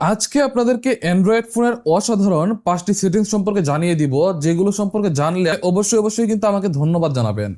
আজকে আপনাদেরকে অ্যান্ড্রয়েড ফোনের অসাধারণ পাঁচটি সেটিংস সম্পর্কে জানিয়ে দিব, যেগুলো সম্পর্কে জানলে অবশ্যই অবশ্যই কিন্তু আমাকে ধন্যবাদ জানাবেন।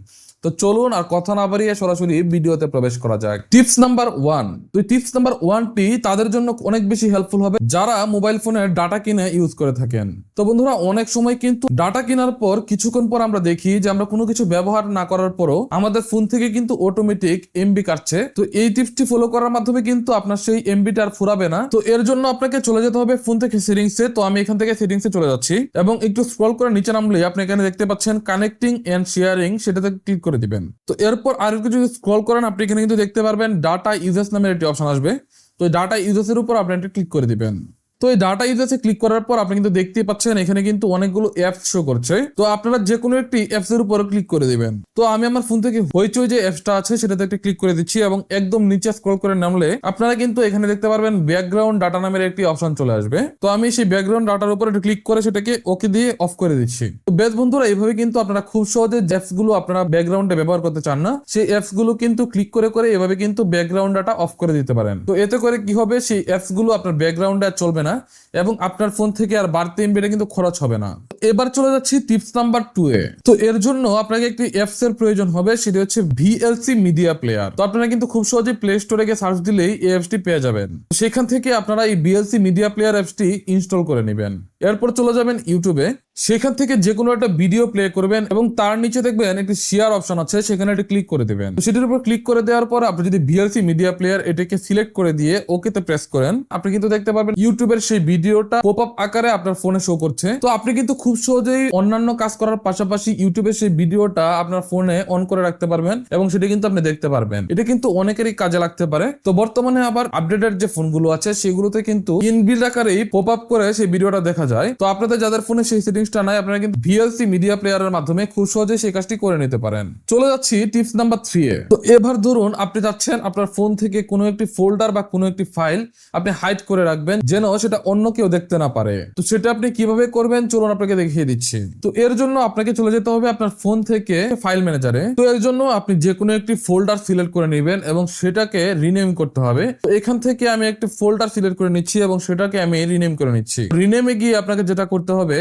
তো চলুন আর কথা না বাড়িয়ে সরাসরি ভিডিওতে প্রবেশ করা যাক। Tips number one. তো টিপস নাম্বার ওয়ানটি তাদের জন্য অনেক বেশি হেল্পফুল হবে যারা মোবাইল ফোনের ডাটা কিনে ইউজ করে থাকেন। তো বন্ধুরা, অনেক সময় কিন্তু ডাটা কেনার পর কিছুক্ষণ পর আমরা দেখি যে আমরা কোনো কিছু ব্যবহার না করার পরও আমাদের ফোন থেকে কিন্তু অটোমেটিক এমবি কাটছে। তো এই টিপসটি ফলো করার মাধ্যমে কিন্তু আপনার সেই এমবিটা আর ফুরাবে না। তো এর জন্য আপনাকে চলে যেতে হবে ফোন থেকে সেটিংসে তো আমি এখান থেকে সেটিংসে চলে যাচ্ছি এবং একটু স্ক্রল করে নিচে নামলে আপনি এখানে দেখতে পাচ্ছেন কানেক্টিং এন্ড শেয়ারিং সেটাতে ক্লিক করে দিবেন। তো এরপর আর একটু যদি স্ক্রল করেন, আপনি এখানে কিন্তু দেখতে পারবেন ডাটা ইউজেস নামের একটি অপশন আসবে। তো ডাটা ইউজার্সের উপর আপনি একটা ক্লিক করে দিবেন। তো এই ডাটা ইউজার্সে ক্লিক করার পর আপনি কিন্তু দেখতেই পাচ্ছেন এখানে কিন্তু অনেকগুলো অ্যাপস শো করছে। তো আপনারা যে কোনো একটি অ্যাপস এর উপর ক্লিক করে দিবেন। তো আমি আমার ফোন থেকে হইচই যে অ্যাপসটা আছে, সেটাতে একটা ক্লিক করে দিচ্ছি এবং একদম নিচে স্ক্রল করে নামলে আপনারা কিন্তু এখানে দেখতে পারবেন ব্যাকগ্রাউন্ড ডাটা নামের একটি অপশন চলে আসবে। তো আমি সেই ব্যাকগ্রাউন্ড ডাটার উপর একটু ক্লিক করে সেটাকে ওকে দিয়ে অফ করে দিচ্ছি। তো বেশ বন্ধুরা এইভাবে কিন্তু আপনারা খুব সহজে অ্যাপসগুলো আপনারা ব্যাকগ্রাউন্ডে ব্যবহার করতে চান না, সেই অ্যাপসগুলো কিন্তু ক্লিক করে করে এভাবে কিন্তু ব্যাকগ্রাউন্ড ডাটা অফ করে দিতে পারেন। তো এতে করে কি হবে, সেই অ্যাপসগুলো আপনার ব্যাকগ্রাউন্ডে চলবে না। এবং আপনার ফোন থেকে আর বাড়তি এমবিটা কিন্তু খরচ হবে না। এবার চলে যাচ্ছি টিপস নাম্বার টু এ। তো এর জন্য আপনাকে একটি অ্যাপস এর প্রয়োজন হবে, সেটি হচ্ছে ভিএলসি মিডিয়া প্লেয়ার তো আপনারা কিন্তু খুব সহজে প্লে স্টোরে গিয়ে সার্চ দিলেই এই অ্যাপসটি পেয়ে যাবেন। সেখান থেকে আপনারা এই ভিএলসি মিডিয়া প্লেয়ার অ্যাপসটি ইনস্টল করে নেবেন। এরপর চলে যাবেন ইউটিউবে সেখান থেকে যে কোনো একটা ভিডিও প্লে করবেন এবং তার নিচে দেখবেন একটি শেয়ার অপশন আছে, সেখানে একটা ক্লিক করে দেবেন। সেটির উপর ক্লিক করে দেওয়ার পর আপনি যদি ভিএলসি মিডিয়া প্লেয়ার এটাকে সিলেক্ট করে দিয়ে ওকেতে প্রেস করেন, আপনি কিন্তু দেখতে পাবেন ইউটিউবের সেই ভিডিওটা পপ আপ আকারে আপনার ফোনে শো করছে। তো আপনি কিন্তু খুব সহজেই অন্যান্য কাজ করার পাশাপাশি ইউটিউবের সেই ভিডিওটা আপনার ফোনে অন করে রাখতে পারবেন এবং সেটা কিন্তু আপনি দেখতে পারবেন। এটা কিন্তু অনেকেরই কাজে লাগতে পারে। তো বর্তমানে আবার আপডেটেড যে ফোনগুলো আছে, সেগুলোতে কিন্তু ইনবিল্ড আকারেই পপ আপ করে সেই ভিডিওটা দেখা যায়। তো আপনাদের যাদের ফোনে সেই সেটিংসটা নাই, আপনারা কিন্তু ভিএলসি মিডিয়া প্লেয়ারের মাধ্যমে খুব সহজে সেই কাজটি করে নিতে পারেন। চলে যাচ্ছি টিপস নাম্বার থ্রি এ। তো এবার ধরুন আপনি চাচ্ছেন আপনার ফোন থেকে কোনো একটি ফোল্ডার বা কোনো একটি ফাইল আপনি হাইড করে রাখবেন, যেন সেটা অন্য কেউ দেখতে না পারে। তো সেটা আপনি কীভাবে করবেন? চলুন আপনাকে দেখিয়ে দিচ্ছি। তো এর জন্য আপনাকে চলে যেতে হবে আপনার ফোন থেকে ফাইল ম্যানেজারে তো এর জন্য আপনি যে কোনো একটি ফোল্ডার সিলেক্ট করে নেবেন এবং সেটাকে রিনেম করতে হবে। তো এখান থেকে আমি একটি ফোল্ডার সিলেক্ট করে নিচ্ছি এবং সেটাকে আমি রিনেম করে নিচ্ছি। রিনেমে গিয়ে আপনাকে যেটা করতে হবে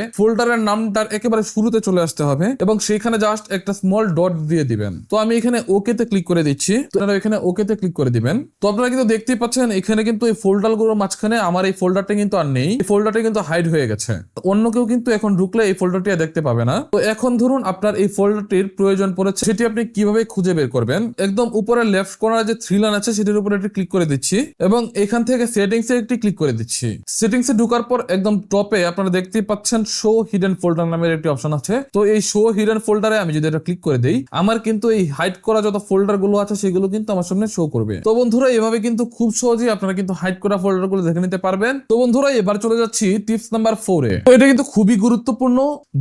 ফোল্ডারের নামটার একেবারে শুরুতে চলে আসতে হবে এবং সেখানে জাস্ট একটা স্মল ডট দিয়ে দিবেন। তো আমি এখানে ওকে তে ক্লিক করে দিচ্ছি। আপনারা এখানে ওকে তে ক্লিক করে দিবেন। তো আপনারা কিন্তু দেখতেই পাচ্ছেন, এখানে কিন্তু এই ফোল্ডারগুলোর মাঝখানে আমার এই ফোল্ডারটা কিন্তু আর নেই। এই ফোল্ডারটা কিন্তু হাইড হয়ে গেছে। অন্য কেউ কিন্তু এখন ঢুকলে এই ফোল্ডারটি দেখতে পাবে না। তো এখন ধরুন আপনার এই ফোল্ডারটির প্রয়োজন পড়েছে, সেটি আপনি কীভাবে খুঁজে বের করবেন? একদম উপরে লেফট কর্নারে যে থ্রি লাইন আছে, সেটির উপরে একটি ক্লিক করে দিচ্ছি এবং এখান থেকে সেটিংস এ একটি ক্লিক করে দিচ্ছি। সেটিংস এ ঢোকার পর একদম টপে আপনারা দেখতেই পাচ্ছেন শো হিডেন ফোল্ডার নামের একটি অপশন আছে। তো এই শো হিডেন ফোল্ডারে আমি যদি এটা ক্লিক করে দেই, আমার কিন্তু এই হাইড করা যত ফোল্ডারগুলো আছে সেগুলো কিন্তু আমার সামনে শো করবে। তো বন্ধুরা, এভাবে কিন্তু খুব সহজেই আপনারা কিন্তু হাইড করা ফোল্ডারগুলো দেখে নিতে পারবেন। তো বন্ধুরা, এবার চলে যাচ্ছি টিপস নাম্বার ফোরে তো এটা কিন্তু খুবই গুরুত্বপূর্ণ।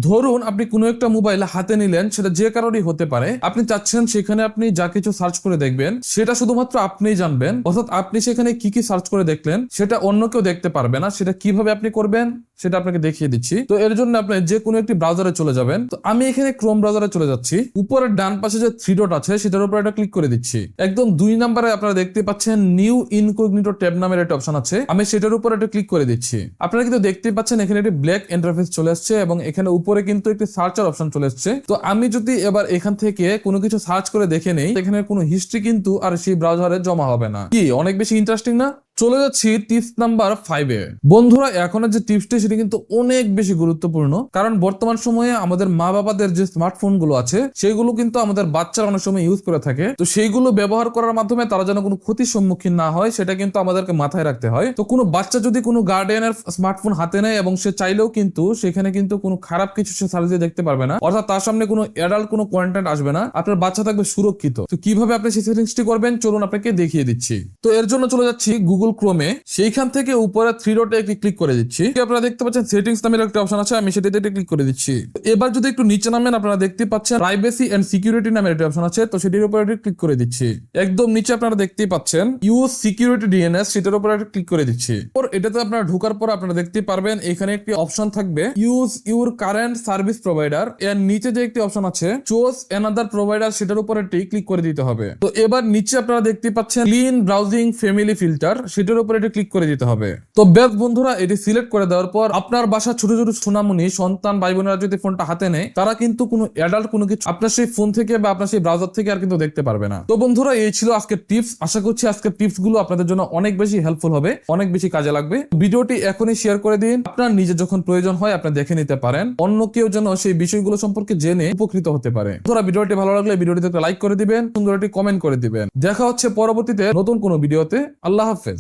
ধরুন, আপনি কোনো একটা মোবাইল হাতে নিলেন, সেটা যে কারণেই হতে পারে। আপনি চাচ্ছেন সেখানে আপনি যা কিছু সার্চ করে দেখবেন, সেটা শুধুমাত্র আপনিই জানবেন। অর্থাৎ আপনি সেখানে কি কি সার্চ করে দেখলেন, সেটা অন্য কেউ দেখতে পারবে না। সেটা কীভাবে আপনি করবেন? সেটা আপনাকে দেখিয়ে দিচ্ছি। তো এর জন্য আপনি যে কোনো একটি ব্রাউজারে চলে যাবেন। তো আমি এখানে ক্রোম ব্রাউজারে চলে যাচ্ছি। উপরের ডান পাশে যে থ্রি ডট আছে, সেটার উপর একটা ক্লিক করে দিচ্ছি। একদম দুই নাম্বারে আপনারা দেখতে পাচ্ছেন নিউ ইনকোগনিটো ট্যাব নামের একটা অপশন আছে। আমি সেটার উপর একটা ক্লিক করে দিচ্ছি। আপনারা কিন্তু দেখতে পাচ্ছেন এখানে একটি ব্ল্যাক ইন্টারফেস চলে আসছে এবং এখানে উপরে কিন্তু একটি সার্চার অপশন চলে আসছে। তো আমি যদি এবার এখান থেকে কোনো কিছু সার্চ করে দেখে নেই এখানে কোনো হিস্ট্রি কিন্তু আর সেই ব্রাউজারে জমা হবে না। কি, অনেক বেশি ইন্টারেস্টিং না? চলে যাচ্ছি টিপস নাম্বার ফাইভে বন্ধুরা, এখন যে টিপসটি সেটি কিন্তু অনেক বেশি গুরুত্বপূর্ণ। কারণ বর্তমান সময়ে আমাদের মা বাবাদের যে স্মার্টফোনগুলো আছে, সেগুলো কিন্তু আমাদের বাচ্চারা অনেক সময় ইউজ করে থাকে। তো সেইগুলো ব্যবহার করার মাধ্যমে তারা যেন কোনো ক্ষতির সম্মুখীন না হয়, সেটা কিন্তু আমাদেরকে মাথায় রাখতে হয়। তো কোনো বাচ্চা যদি কোনো গার্ডিয়ানের স্মার্টফোন হাতে নেয় এবং সে চাইলেও কিন্তু সেখানে কিন্তু কোনো খারাপ কিছু সে সার্চ দিয়ে দেখতে পারবে না। অর্থাৎ তার সামনে কোনো অ্যাডাল্ট কোনো কন্টেন্ট আসবে না। আপনার বাচ্চা থাকবে সুরক্ষিত। তো কীভাবে আপনি সেই সেটিংসটি করবেন? চলুন আপনাকে দেখিয়ে দিচ্ছি। তো এর জন্য চলে যাচ্ছি গুগল ক্রোমে সেইখান থেকে উপরে থ্রি ডটে একটি ক্লিক করে দিচ্ছি। আপনারা দেখতে পাচ্ছেন সেটিংস নামের একটা অপশন আছে, আমি সেটাতে ক্লিক করে দিচ্ছি। এবার যদি একটু নিচে নামেন, আপনারা দেখতে পাচ্ছেন প্রাইভেসি এন্ড সিকিউরিটি নামের একটা অপশন আছে, তো সেটির উপরে ক্লিক করে দিচ্ছি। একদম নিচে আপনারা দেখতেই পাচ্ছেন ইউজ সিকিউরিটি ডিএনএস সেটার উপরে ক্লিক করে দিচ্ছি। এটাতে আপনারা ঢোকার পর আপনারা দেখতে পারবেন, এখানে একটি অপশন থাকবে use your current service provider এর নিচে যে একটি অপশন আছে চোজ এনাদার প্রোভাইডার সেটার উপরে ক্লিক করে দিতে হবে। তো এবার নিচে আপনারা দেখতে পাচ্ছেন ক্লিন ব্রাউজিং ফ্যামিলি ফিল্টার সেটার উপর এটি ক্লিক করে দিতে হবে। তো বেশ বন্ধুরা, এটি সিলেক্ট করে দেওয়ার পর আপনার বাসা ছোট ছোট সোনামণি সন্তান ভাই বোনেরা যদি ফোনটা হাতে নেয়, তারা কিন্তু কোনো অ্যাডাল্ট কোনো কিছু আপনার সেই ফোন থেকে বা আপনার সেই ব্রাউজার থেকে আর কিন্তু দেখতে পারবে না। তো বন্ধুরা, এই ছিল আজকের টিপস আশা করছি আজকের টিপসগুলো আপনাদের জন্য অনেক বেশি হেল্পফুল হবে, অনেক বেশি কাজে লাগবে। ভিডিওটি এখনই শেয়ার করে দিন। আপনার নিজে যখন প্রয়োজন হয়, আপনি দেখে নিতে পারেন। অন্য কেউ যেন সেই বিষয়গুলো সম্পর্কে জেনে উপকৃত হতে পারে। ধরা ভিডিওটি ভালো লাগলে ভিডিওটিতে লাইক করে দিবেন, সুন্দর একটি কমেন্ট করে দিবেন। দেখা হচ্ছে পরবর্তীতে নতুন কোনো ভিডিওতে। আল্লাহ হাফেজ।